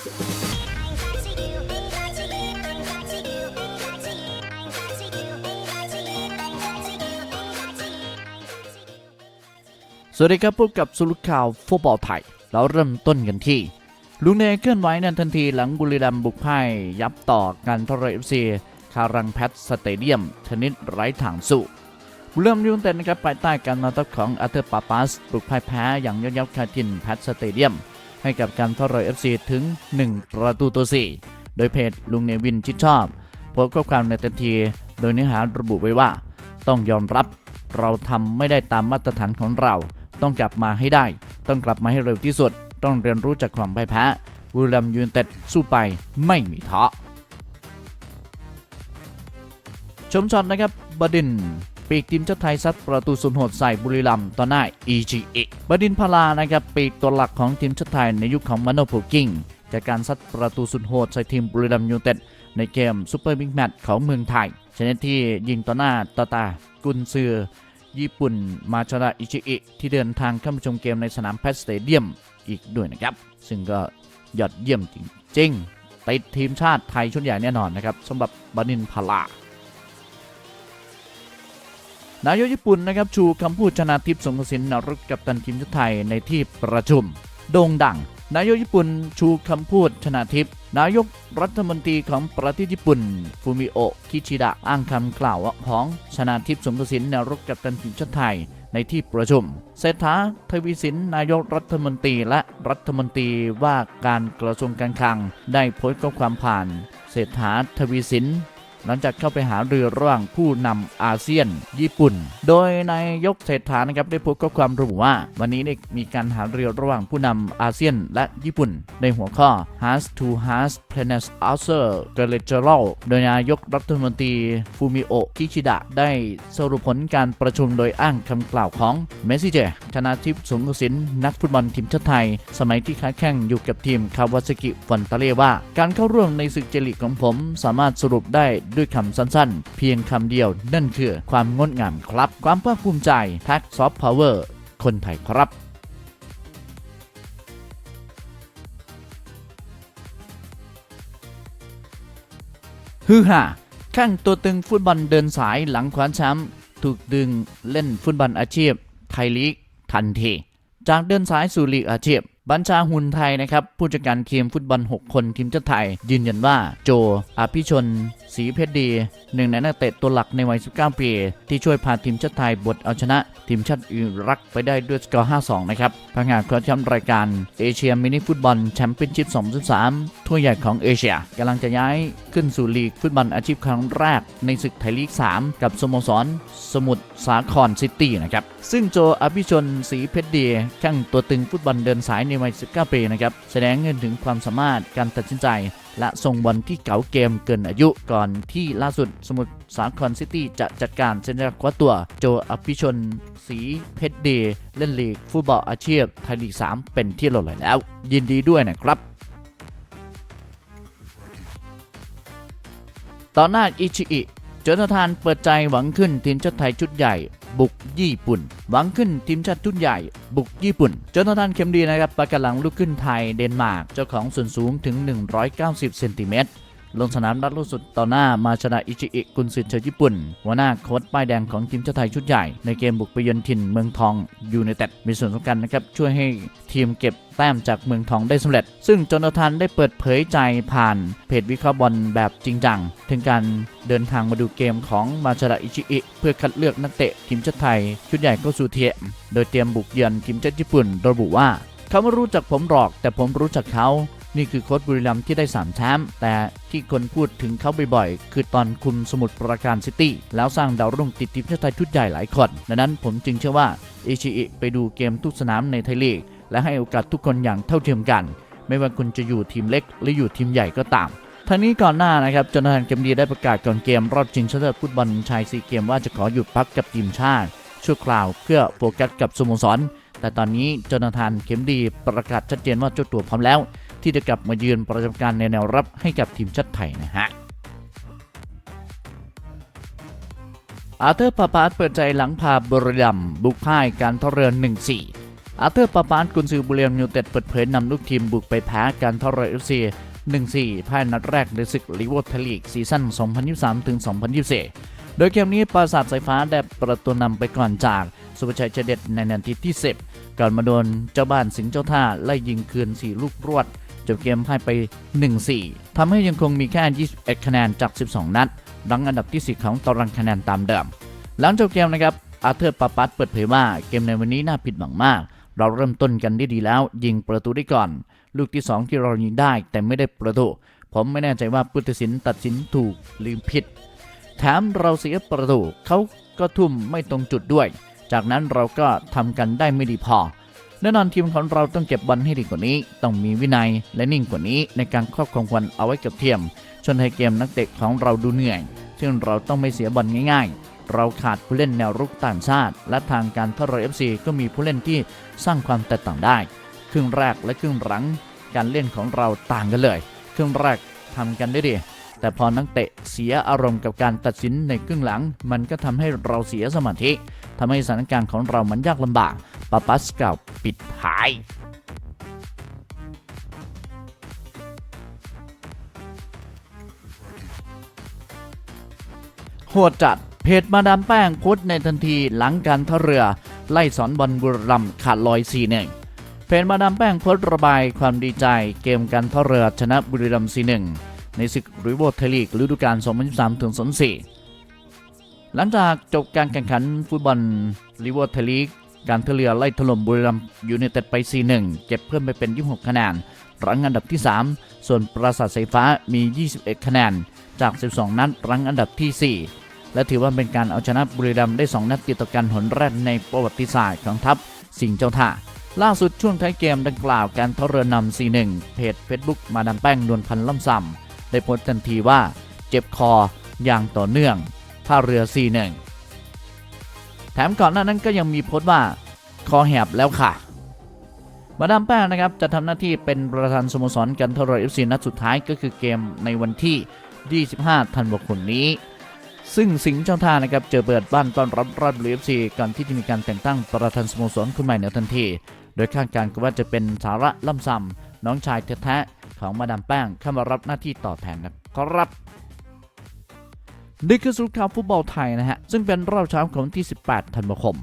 สวัสดีครับพบกับสรุปข่าวฟุตบอลไทย เราเริ่มต้นกันที่ลุงเนเคลื่อนไหวในทันทีหลังบุรีรัมย์บุกพ่ายยับต่อการทรยเอฟซีคารังแพทสเตเดียม ชนิดไร้ทางสู้บุรีรัมย์ยูไนเต็ดนะครับภายใต้การนำทัพของอาเธอร์ปาปาสบุกพ่ายแพ้อย่างยอดเยับคาทินแพทสเตเดียม ให้กับการทรยเอฟซีถึง 1 ประตูต่อ4โดยเพจลุงเนวินชิดชอบโพสต์ข้อความในทันที โดยเนื้อหาระบุไว้ว่า ต้องยอมรับ เราทำไม่ได้ตามมาตรฐานของเรา ต้องกลับมาให้ได้ ต้องกลับมาให้เร็วที่สุด ต้องเรียนรู้จากความพ่ายแพ้บุรีรัมยูนเต็ดสู้ไปไม่มีท้อชมช็อตนะครับบดิน ปีกทีมชาติไทยซัดประตูสุดโหดใส่บุรีรัมย์ต่อหน้า EGA บดินพลานะครับปีกตัวหลักของทีมชาติไทยในยุคของมาโนโพกิ้งจากการซัดประตูสุดโหดใส่ทีมบุรีรัมย์ยูเต็ดในเกมซูเปอร์บิ๊กแมตช์ของเมืองไทยชนิดที่ยิงต่อหน้าตาตากุนซือญี่ปุ่นมาชนะอิชิอิที่เดินทางเข้ามาชมเกมในสนามแพทสเตเดียมอีกด้วยนะครับ ซึ่งก็ยอดเยี่ยมจริงๆติดทีมชาติไทยชุดใหญ่แน่นอนนะครับสำหรับบานินพลา นายกญี่ปุ่นนะครับชูคำพูดชนะทิพย์สงกระสินนรุกกับตันทีมชาติไทยในที่ประชุม โด่งดัง นายกญี่ปุ่นชูคำพูดชนะทิพย์นายกรัฐมนตรีของประเทศญี่ปุ่น ฟูมิโอคิชิดะอ้างคำกล่าวของชนะทิพย์สงกระสินนรุกกับตันทีมชาติไทยในที่ประชุม เศรษฐาทวีสินนายกรัฐมนตรีและรัฐมนตรีว่าการกระทรวงการคลัง ได้โพสต์ข้อความผ่าน เศรษฐาทวีสิน หลังจากเข้าไปหาเรือระหว่างผู้นำอาเซียน ญี่ปุ่น โดยนายกเศรษฐานะครับได้พสต์ข้อความระบุว่า วันนี้มีการหาเรือระหว่างผู้นำอาเซียนและญี่ปุ่น ในหัวข้อ has to has planners answer g a l e g e r a l โดยนายกรัฐมนตรีฟูมิโอะคิชิดะได้สรุปผลการประชุมโดยอ้างคำกล่าวของเมสซิเจชนะทิพย์สงกระสินนักฟุตบอลทีมชาติไทย สมัยที่ค้าแข่งอยู่กับทีมคาวาซากิฟันตาเล่ว่า การเข้าร่วมในศึกเจลิกของผมสามารถสรุปได้ด้วยคำสั้นๆ เพียงคำเดียวนั่นคือความงดงามครับ ความภาคภูมิใจแพ็กซอฟต์พาวเวอร์คนไทยครับฮือฮาข้างตัวตึงฟุตบอลเดินสายหลังคว้าแชมป์ถูกดึงเล่นฟุตบอลอาชีพ ไทยลีกทันที จากเดินสายสู่ลีกอาชีพ บัญชาหุ่นไทยนะครับ ผู้จัดการทีมฟุตบอล 6 คนทีมชาติไทย ยืนยันว่าโจอาภิชนศรีเพชรดี หนึ่งในนักเตะตัวหลักในวัย 19 ปี ที่ช่วยพาทีมชาติไทยบทเอาชนะ ทีมชาติอิรักไปได้ด้วยสกอร์ 5-2 นะครับพังงานคว้าแชมป์รายการเอเชียมินิฟุตบอลแชมเปี้ยนชิพ 2013ทั่วใหญ่ของเอเชียกำลังจะย้ายขึ้นสู่ลีกฟุตบอลอาชีพครั้งแรก ในศึกไทยลีก 3 กับสโมสร สมุทรสาครซิตี้นะครับซึ่งโจอาภิชนศรีเพชรดีช่างตัวตึงฟุตบอลเดินสายในวัย 19 ปีนะครับแสดงเงินถึงความสามารถการตัดสินใจ และทรงบอลที่เก๋าเกมเกินอายุก่อนที่ล่าสุดสมุทรสาครซิตี้จะจัดการเซ็นสัญญาคว้าตัว โจอภิชนศรีเพชรดี เล่นลีกฟุตบอลอาชีพไทยลีก 3 เป็นที่เรียบร้อยแล้ว ยินดีด้วยนะครับต่อหน้าอิชิอิจนาธานเปิดใจหวังขึ้นทีมชาติไทยชุดใหญ่ บุกญี่ปุ่น หวังขึ้นทีมชาติชุดใหญ่ บุกญี่ปุ่นจนาธานเข็มดีนะครับประกาศหลังลูกขึ้นไทยเดนมาร์กเจ้าของส่วนสูงถึง 190 เซนติเมตร ลงสนามนัดล่าสุดต่อหน้ามาชนะอิชิอิกุนซือชาวญี่ปุ่น หัวหน้าโค้ชป้ายแดงของทีมชาติไทยชุดใหญ่ในเกมบุกไปเยือนถิ่นเมืองทองยูไนเต็ดมีส่วนสำคัญนะครับช่วยให้ทีมเก็บแต้มจากเมืองทองได้สำเร็จ ซึ่งจนาธานได้เปิดเผยใจผ่านเพจวิเคราะห์บอลแบบจริงจัง ถึงการเดินทางมาดูเกมของมาชาดะอิชิอิเพื่อคัดเลือกนักเตะทีมชาติไทย ชุดใหญ่เข้าสู่เทียม โดยเตรียมบุกเยือนทีมชาติญี่ปุ่น ระบุว่า เขาไม่รู้จักผมหรอก แต่ผมรู้จักเขา นี่คือโค้ชบุรีรัมย์ที่ได้3แชมป์แต่ที่คนพูดถึงเขาบ่อยๆ คือตอนคุมสมุทรปราการซิตี้ แล้วสร้างดาวรุ่งติดทีมชาติไทยชุดใหญ่หลายคน ดังนั้นผมจึงเชื่อว่าอิชิอิไปดูเกมทุกสนามในไทยลีก และให้โอกาสทุกคนอย่างเท่าเทียมกัน ไม่ว่าคุณจะอยู่ทีมเล็กหรืออยู่ทีมใหญ่ก็ตามทั้งนี้ก่อนหน้านะครับจนาธานเกมดีได้ประกาศก่อนเกมรอบชิงชนะเลิศฟุตบอลชายซีเกมว่าจะขอหยุดพักกับทีมชาติชั่วคราวเพื่อโฟกัสกับสโมสร แต่ตอนนี้จนาธานเข็มดีประกาศชัดเจนว่าเจ้าตัวพร้อมแล้ว ที่จะกลับมายืนประจำการในแนวรับให้กับทีมชาติไทยนะฮะอาเธอร์ปาปาสเปิดใจหลังพาบริดัมบุกพ่ายการท่าเรือ 1-4 อาเธอร์ปาปานกุนซือบุรีรัมยูเต็ดเปิดเผยนำลูกทีมบุกไปแพ้การท่าเรือเอฟซี1-4ภายนัดแรกในศึกลีโวอร์ไทยลีกซีซั่น 2023-2024 โดยเกมนี้ปราสาทสายฟ้าได้ประตูนำไปก่อนจากสุภชัยเฉเด็ดในนาทีที่ 10 ก่อนมาโดนเจ้าบ้านสิงห์เจ้าท่าไล่ยิงคืน 4 ลูกรวด จบเกมพ่ายไป 1-4ทำให้ยังคงมีแค่ 21 คะแนนจาก 12 นัดรังอันดับที่ 4 ของตารางคะแนนตามเดิม หลังจบเกมนะครับ อาเธอร์ปาปัสเปิดเผยว่าเกมในวันนี้น่าผิดหวังมาก เราเริ่มต้นกันได้ดีแล้ว ยิงประตูได้ก่อน ลูกที่ 2 ที่เรายิงได้แต่ไม่ได้ประตู ผมไม่แน่ใจว่าผู้ตัดสินตัดสินถูกหรือผิด แถมเราเสียประตูเขาก็ทุ่มไม่ตรงจุดด้วย จากนั้นเราก็ทำกันได้ไม่ดีพอ แน่นอนทีมของเราต้องเก็บบอลให้ดีกว่านี้ ต้องมีวินัยและนิ่งกว่านี้ในการครอบครองบอลเอาไว้กับเทียมจนให้เกมนักเตะของเราดูเหนื่อย ซึ่งเราต้องไม่เสียบอลง่าย ๆ เราขาดผู้เล่นแนวรุกต่างชาติ และทางการท่าเรือเอฟซีก็มีผู้เล่นที่สร้างความแตกต่างได้ ครึ่งแรกและครึ่งหลัง การเล่นของเราต่างกันเลย ครึ่งแรกทำกันได้ดีแต่พอนักเตะเสียอารมณ์กับการตัดสินในครึ่งหลัง มันก็ทำให้เราเสียสมาธิทำให้สถานการณ์ของเรามันยากลำบาก ปาปัสกล่าวปิดท้ายโหดจัดเพจมาดามแป้งโพสต์ในทันทีหลังการท่าเรือ ไล่สอนบอลบุรีรัมขาดลอย4 1เพจมาดามแป้งโพสต์ระบายความดีใจเกมการท่าเรือชนะบุรีรัมย์4 1ในศึกริโวไทยลีกฤดูกาล 2023ถึง24หลังจากจบการแข่งขันฟุตบอลริโวไทยลีก การท่าเรือไล่ถล่มบุรีรัมย์ยูไนเต็ดไป 4-1 เก็บเพิ่มไปเป็น 26 คะแนนรั้งอันดับที่ 3 ส่วนปราสาทสายฟ้ามี 21 คะแนน จาก 12 นัดรั้งอันดับที่ 4 และถือว่าเป็นการเอาชนะบุรีรัมย์ได้ 2 นัดติดต่อกันหนแรกในประวัติศาสตร์ของทัพสิงห์เจ้าท่าล่าสุดช่วงท้ายเกมดังกล่าวการท่าเรือนำ 4-1 เพจ Facebook มาดามแป้งนวลพันธ์ล่ำซำได้โพสต์ทันทีว่า เจ็บคออย่างต่อเนื่องท่าเรือ 4-1 ถมก่อนหน้านั้นก็ยังมีโพสต์ว่าคอแหบแล้วค่ะ มาดามแป้งนะครับจะทำหน้าที่เป็นประธานสโมสรกันทรอยเอฟซีนัดสุดท้ายก็คือเกมในวันที่ 25 ธันวาคมนี้ ซึ่งสิงห์เจ้าท่านะครับเจอเปิดบ้านต้อนรับราชบุรีเอฟซีก่อนที่จะมีการแต่งตั้งประธานสโมสรคนใหม่ในทันที โดยคาดการณ์กันว่าจะเป็นสาระล่ำซำน้องชายแท้ๆของมาดามแป้งเข้ามารับหน้าที่ต่อแทนนะครับ นี่คือสรุปข่าวฟุตบอลไทยนะฮะ ซึ่งเป็นรอบเช้าของที่ 18 ธันวาคม